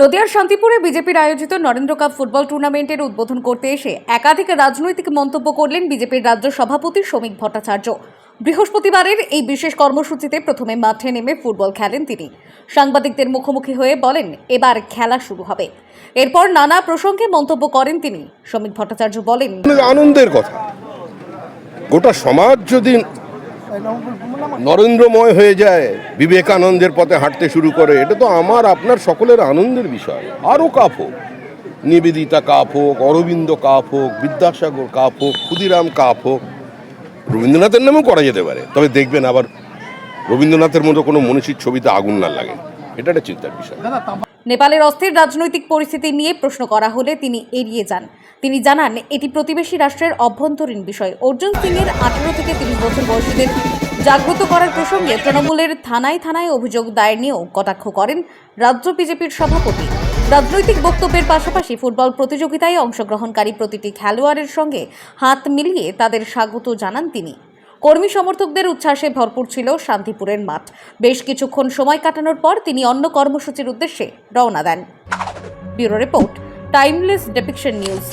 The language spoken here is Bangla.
নদিয়ার শান্তিপুরে বিজেপির আয়োজিত নরেন্দ্র কাপ ফুটবল টুর্নামেন্টের উদ্বোধন করতে এসে একাধিক রাজনৈতিক মন্তব্য করলেন বিজেপির রাজ্য সভাপতি শ্রমিক ভট্টাচার্য। বৃহস্পতিবারের এই বিশেষ কর্মসূচিতে প্রথমে মাঠে নেমে ফুটবল খেলেন তিনি। সাংবাদিকদের মুখোমুখি হয়ে বলেন, এবার খেলা শুরু হবে। এরপর নানা প্রসঙ্গে মন্তব্য করেন তিনি। শ্রমিক ভট্টাচার্য বলেন, আনন্দের কথা। গোটা সমাজ যদি নরেন্দ্রময় হয়ে যায়, বিবেকানন্দের পথে হাঁটতে শুরু করে, এটা তো আমার, আপনার সকলের আনন্দের বিষয়। আরও কাপ হোক, নিবেদিতা কাপ হোক, অরবিন্দ কাপ হোক, বিদ্যাসাগর কাপ হোক, ক্ষুদিরাম কাপ হোক, রবীন্দ্রনাথের নামেও করা যেতে পারে। তবে দেখবেন আবার রবীন্দ্রনাথের মতো কোনো মনীষীর ছবিতে আগুন না লাগে। এটা একটা চিন্তার বিষয়। নেপালের অস্থির রাজনৈতিক পরিস্থিতি নিয়ে প্রশ্ন করা হলে তিনি এড়িয়ে যান। তিনি জানান, এটি প্রতিবেশী রাষ্ট্রের অভ্যন্তরীণ বিষয়। অর্জুন সিং এর আঠারো থেকে তিরিশ বছর বয়সীদের জাগ্রত করার প্রসঙ্গে তৃণমূলের থানায় থানায় অভিযোগ দায়ের নিয়েও কটাক্ষ করেন রাজ্য বিজেপির সভাপতি। রাজনৈতিক বক্তব্যের পাশাপাশি ফুটবল প্রতিযোগিতায় অংশগ্রহণকারী প্রতিটি খেলোয়াড়ের সঙ্গে হাত মিলিয়ে তাদের স্বাগত জানান তিনি। কর্মী সমর্থকদের উচ্ছ্বাসে ভরপুর ছিল শান্তিপুরের মাঠ। বেশ কিছুক্ষণ সময় কাটানোর পর তিনি অন্য কর্মসূচির উদ্দেশ্যে রওনা দেন। Bureau report, timeless depiction news.